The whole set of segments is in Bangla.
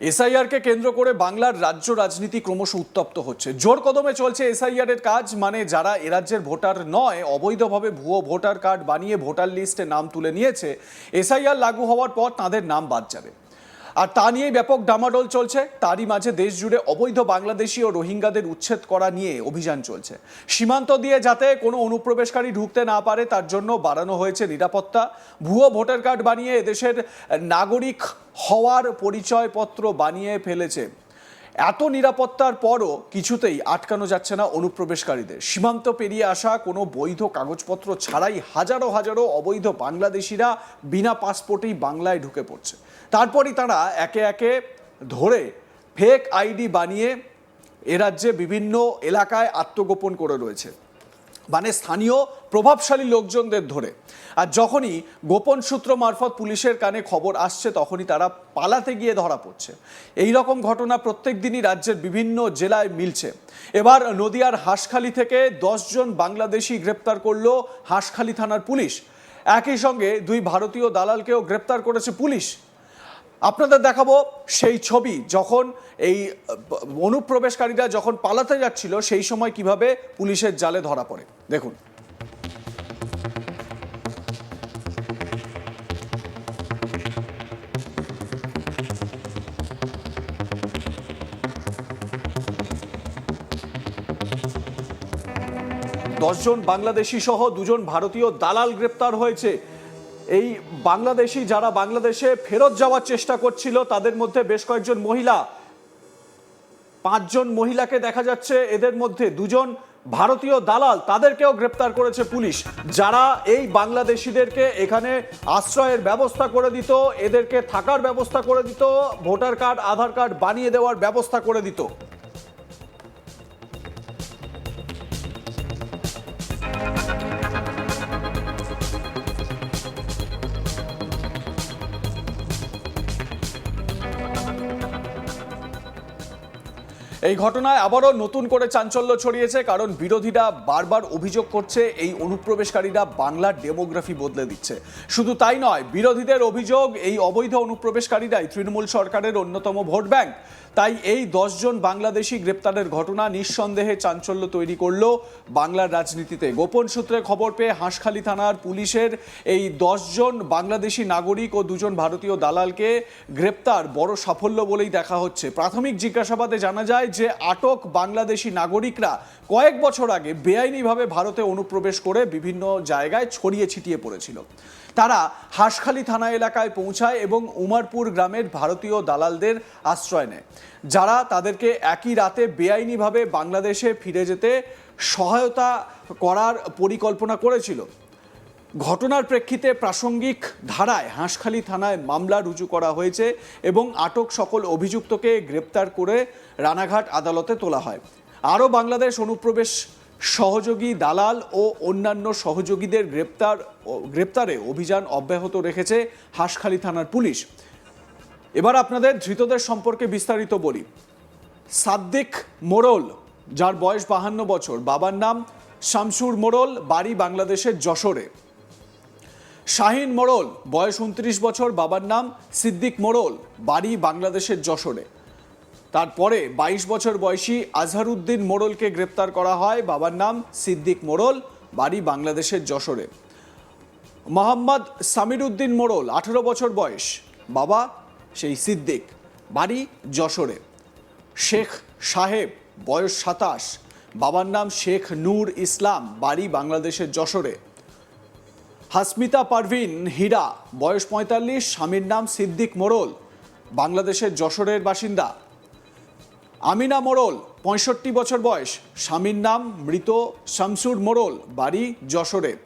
এসআইআরকে কেন্দ্র করে বাংলার রাজ্য রাজনীতি ক্রমশ উত্তপ্ত হচ্ছে। জোর কদমে চলছে এসআইআর এর কাজ মানে যারা এ রাজ্যের ভোটার নয়, অবৈধভাবে ভুয়ো ভোটার কার্ড বানিয়ে ভোটার লিস্টে নাম তুলে নিয়েছে, এসআইআর লাগু হওয়ার পর তাদের নাম বাদ যাবে। আর তা নিয়েই ব্যাপক ডামাডোল চলছে। তারই মাঝে দেশ জুড়ে অবৈধ বাংলাদেশি ও রোহিঙ্গাদের উচ্ছেদ করা নিয়ে অভিযান চলছে। সীমান্ত দিয়ে যাতে কোনো অনুপ্রবেশকারী ঢুকতে না পারে, তার জন্য বাড়ানো হয়েছে নিরাপত্তা। ভুয়ো ভোটার কার্ড বানিয়ে এদেশের নাগরিক হওয়ার পরিচয়পত্র বানিয়ে ফেলেছে। এত নিরাপত্তার পরও কিছুতেই আটকানো যাচ্ছে না অনুপ্রবেশকারীদের। সীমান্ত পেরিয়ে আসা কোনো বৈধ কাগজপত্র ছাড়াই হাজারো হাজারো অবৈধ বাংলাদেশিরা বিনা পাসপোর্টেই বাংলায় ঢুকে পড়ছে। তারপরই তারা একে একে ধরে ফেক আইডি বানিয়ে এ রাজ্যে বিভিন্ন এলাকায় আত্মগোপন করে রয়েছে। মানে স্থানীয় প্রভাবশালী লোকজনদের ধরে। আর যখনই গোপন সূত্র মারফত পুলিশের কানে খবর আসছে, তখনই তারা পালাতে গিয়ে ধরা পড়ছে। এই রকম ঘটনা প্রত্যেক দিনই রাজ্যের বিভিন্ন জেলায় মিলছে। এবার নদিয়ার হাঁসখালি থেকে জন বাংলাদেশি গ্রেপ্তার করল হাঁসখালি থানার পুলিশ। একই সঙ্গে দুই ভারতীয় দালালকেও গ্রেপ্তার করেছে পুলিশ। আপনাদের দেখাবো সেই ছবি, যখন এই অনুপ্রবেশকারীরা যখন পালাতে যাচ্ছিল, সেই সময় কীভাবে পুলিশের জালে ধরা পড়ে। দেখুন। দশজন বাংলাদেশি সহ দুজন ভারতীয় দালাল গ্রেপ্তার হয়েছে। এই বাংলাদেশি যারা বাংলাদেশে ফেরত যাওয়ার চেষ্টা করছিল, তাদের মধ্যে বেশ কয়েকজন মহিলা, পাঁচজন মহিলাকে দেখা যাচ্ছে, এদের মধ্যে দুজন ভারতীয় দালাল, তাদেরকেও গ্রেপ্তার করেছে পুলিশ। যারা এই বাংলাদেশিদেরকে এখানে আশ্রয়ের ব্যবস্থা করে দিত, এদেরকে থাকার ব্যবস্থা করে দিত, ভোটার কার্ড, আধার কার্ড বানিয়ে দেওয়ার ব্যবস্থা করে দিত। এই ঘটনায় আবারও নতুন করে চাঞ্চল্য ছড়িয়েছে, কারণ বিরোধীরা বারবার অভিযোগ করছে, এই অনুপ্রবেশকারীরা বাংলার ডেমোগ্রাফি বদলে দিচ্ছে। শুধু তাই নয়, বিরোধীদের অভিযোগ, এই অবৈধ অনুপ্রবেশকারীরাই তৃণমূল সরকারের অন্যতম ভোট ব্যাংক। তাই এই দশজন বাংলাদেশি গ্রেপ্তারের ঘটনা নিঃসন্দেহে চাঞ্চল্য তৈরি করল বাংলার রাজনীতিতে। গোপন সূত্রে খবর পেয়ে হাঁসখালি থানার পুলিশের এই দশজন বাংলাদেশি নাগরিক ও দুজন ভারতীয় দালালকে গ্রেপ্তার বড় সাফল্য বলেই দেখা হচ্ছে। প্রাথমিক জিজ্ঞাসাবাদে জানা যায় যে আটক বাংলাদেশি নাগরিকরা কয়েক বছর আগে বেআইনিভাবে ভারতে অনুপ্রবেশ করে বিভিন্ন জায়গায় ছড়িয়ে ছিটিয়ে পড়েছিল। তারা হাঁসখালি থানা এলাকায় পৌঁছায় এবং উমারপুর গ্রামের ভারতীয় দালালদের আশ্রয় নেয়। যারা তাদেরকে একই রাতে বেআইনিভাবে বাংলাদেশে ফিরে যেতে সহায়তা করার পরিকল্পনা করেছিল। ঘটনার প্রেক্ষিতে প্রাসঙ্গিক ধারায় হাঁসখালি থানায় মামলা রুজু করা হয়েছে এবং আটক সকল অভিযুক্তকে গ্রেপ্তার করে রানাঘাট আদালতে তোলা হয়। আরও বাংলাদেশ অনুপ্রবেশ সহযোগী দালাল ও অন্যান্য সহযোগীদের গ্রেপ্তার গ্রেপ্তারে অভিযান অব্যাহত রেখেছে হাঁসখালি থানার পুলিশ। এবার আপনাদের ধৃতদের সম্পর্কে বিস্তারিত বলি। সাদ্দিক মোড়ল, যার বয়স বাহান্ন বছর, বাবার নাম শামসুর মোড়ল, বাড়ি বাংলাদেশের যশোরে। শাহিন মোড়ল, বয়স উনত্রিশ বছর, বাবার নাম সিদ্দিক মোড়ল, বাড়ি বাংলাদেশের যশোরে। তারপরে বাইশ বছর বয়সী আজহারউদ্দিন মোড়লকে গ্রেপ্তার করা হয়। বাবার নাম সিদ্দিক মোড়ল, বাড়ি বাংলাদেশের যশোরে। মোহাম্মদ সামির উদ্দিন মোড়ল, আঠেরো বছর বয়স। বাবা সেই সিদ্দিক, বাড়ি যশোরে। শেখ সাহেব, বয়স সাতাশ। বাবার নাম শেখ নূর ইসলাম, বাড়ি বাংলাদেশের যশোরে। হাসমিতা পারভিন হীরা, বয়স পঁয়তাল্লিশ। স্বামীর নাম সিদ্দিক মোড়ল, বাংলাদেশের যশোরের বাসিন্দা। আমিনা মোড়ল, পঁয়ষট্টি বছর বয়স। স্বামীর নাম মৃত শামসুর মোড়ল, বাড়ি যশোরে।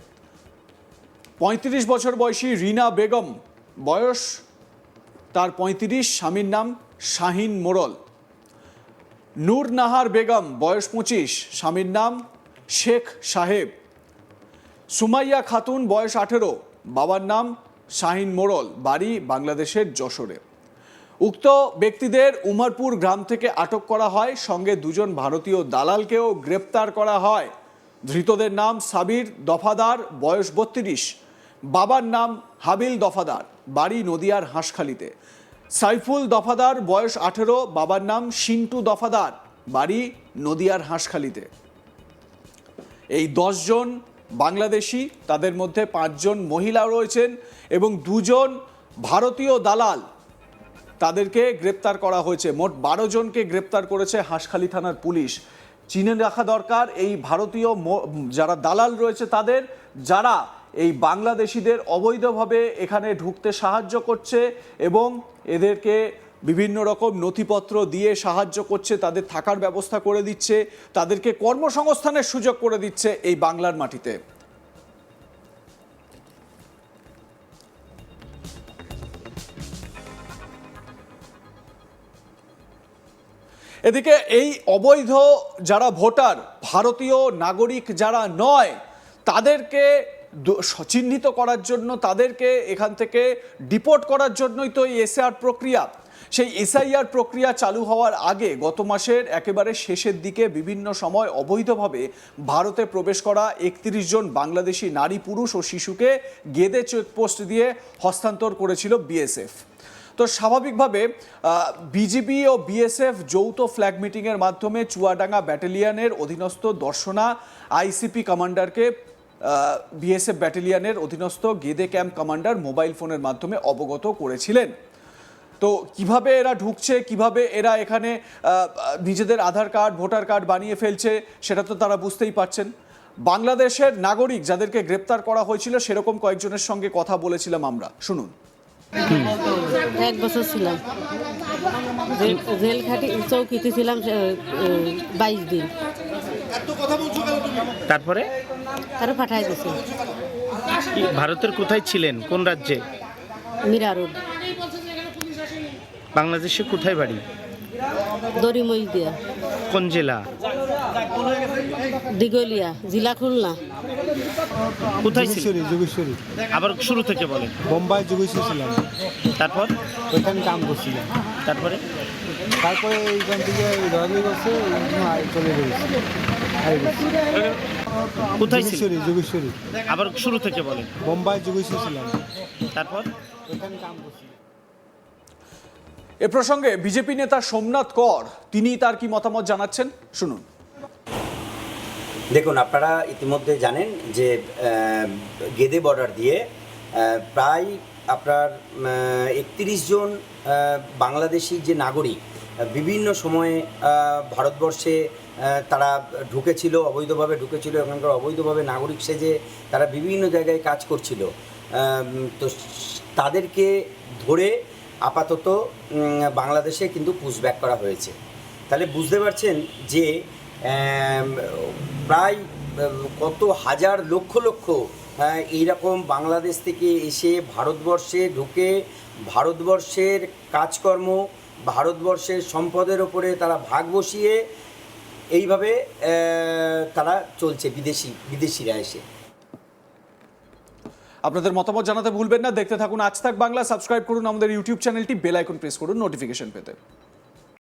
পঁয়ত্রিশ বছর বয়সী রিনা বেগম, বয়স তার পঁয়ত্রিশ, স্বামীর নাম শাহিন মোড়ল। নূর নাহার বেগম, বয়স পঁচিশ, স্বামীর নাম শেখ সাহেব। সুমাইয়া খাতুন, বয়স আঠেরো, বাবার নাম শাহিন মোড়ল, বাড়ি বাংলাদেশের যশোরে। উক্ত ব্যক্তিদের উমারপুর গ্রাম থেকে আটক করা হয়। সঙ্গে দুজন ভারতীয় দালালকেও গ্রেপ্তার করা হয়। ধৃতদের নাম সাবির দফাদার, বয়স বত্রিশ। বাবার নাম হাবিল দফাদার, বাড়ি নদিয়ার হাঁসখালিতে। সাইফুল দফাদার, বয়স আঠেরো। বাবার নাম সিন্টু দফাদার, বাড়ি নদিয়ার হাঁসখালিতে। এই দশজন বাংলাদেশি, তাদের মধ্যে পাঁচজন মহিলা রয়েছেন এবং দুজন ভারতীয় দালাল। তাদেরকে গ্রেপ্তার করা হয়েছে। মোট বারো জনকে গ্রেপ্তার করেছে হাঁসখালি থানার পুলিশ। চিনে রাখা দরকার এই ভারতীয় যারা দালাল রয়েছে তাদের, যারা এই বাংলাদেশিদের অবৈধভাবে এখানে ঢুকতে সাহায্য করছে এবং এদেরকে বিভিন্ন রকম নথিপত্র দিয়ে সাহায্য করছে, তাদের থাকার ব্যবস্থা করে দিচ্ছে, তাদেরকে কর্মসংস্থানের সুযোগ করে দিচ্ছে এই বাংলার মাটিতে। এদিকে এই অবৈধ যারা ভোটার, ভারতীয় নাগরিক যারা নয়, তাদেরকে চিহ্নিত করার জন্য, তাদেরকে এখান থেকে ডিপোর্ট করার জন্যই তো এই এসআর প্রক্রিয়া। সেই এসআইআর প্রক্রিয়া চালু হওয়ার আগে গত মাসের একেবারে শেষের দিকে বিভিন্ন সময় অবৈধভাবে ভারতে প্রবেশ করা একত্রিশ জন বাংলাদেশি নারী, পুরুষ ও শিশুকে গেদে চেকপোস্ট দিয়ে হস্তান্তর করেছিল বিএসএফ। তো স্বাভাবিকভাবে বিজিবি ও বিএসএফ যৌথ ফ্ল্যাগ মিটিংয়ের মাধ্যমে চুয়াডাঙ্গা ব্যাটালিয়ানের অধীনস্থ দর্শনা আইসিপি কমান্ডারকে বিএসএফ ব্যাটালিয়ানের অধীনস্থ গেদে ক্যাম্প কমান্ডার মোবাইল ফোনের মাধ্যমে অবগত করেছিলেন। তো কীভাবে এরা ঢুকছে, কীভাবে এরা এখানে নিজেদের আধার কার্ড, ভোটার কার্ড বানিয়ে ফেলছে, সেটা তো তারা বুঝতেই পারছেন। বাংলাদেশের নাগরিক যাদেরকে গ্রেপ্তার করা হয়েছিল, সেরকম কয়েকজনের সঙ্গে কথা বলেছিলাম আমরা। শুনুন। এক বছর ছিলাম। জেল- খাটি চৌকিতে ছিলাম বাইশ দিন। তারপরে? আরও পাঠাই দিছে। ভারতের কোথায় ছিলেন? কোন রাজ্যে? মীরা রোড। বাংলাদেশে কোথায় বাড়ি? দড়ি মই দিয়া। কোন জেলা? দিগলিয়া জিলা খুলনা। কোথায় ছিলেন? যোগেশ্বরী যোগেশ্বরী। আবার শুরু থেকে বলেন। বোম্বাই যোগেশ্বরী ছিলাম তারপর? ওইখানে কাম করছিলাম। তারপরে? তারপরে এইখান থেকে এইখানে আই- চলে গেছি। গেছি। কোথায় ছিলেন? যোগেশ্বরী যোগেশ্বরী। আবার শুরু থেকে বলেন। বোম্বাই যোগেশ্বরী ছিলাম তারপর? ওইখানে কাম করছিলাম। এ প্রসঙ্গে বিজেপি নেতা সোমনাথ কর তিনি তার কি মতামত জানাচ্ছেন? শুনুন। দেখুন, আপনারা ইতিমধ্যে জানেন যে গেদে বর্ডার দিয়ে প্রায় আপনার একত্রিশ জন বাংলাদেশি যে নাগরিক, বিভিন্ন সময়ে ভারতবর্ষে তারা ঢুকেছিল, অবৈধভাবে ঢুকেছিল, এখানকার অবৈধভাবে নাগরিক সেজে তারা বিভিন্ন জায়গায় কাজ করছিল। তো তাদেরকে ধরে আপাতত বাংলাদেশে কিন্তু পুশব্যাক করা হয়েছে। তাহলে বুঝতে পারছেন যে প্রায় কত হাজার লক্ষ লক্ষ এইরকম বাংলাদেশ থেকে এসে ভারতবর্ষে ঢুকে ভারতবর্ষের কাজকর্ম, ভারতবর্ষের সম্পদের ওপরে তারা ভাগ বসিয়ে এইভাবে তারা চলছে বিদেশি, বিদেশিরা এসে। আপনাদের মতামত জানাতে ভুলবেন না। দেখতে থাকুন আজ তাক বাংলা, সাবস্ক্রাইব করুন আমাদের ইউটিউব চ্যানেলটি, বেল আইকন প্রেস করুন নোটিফিকেশন পেতে।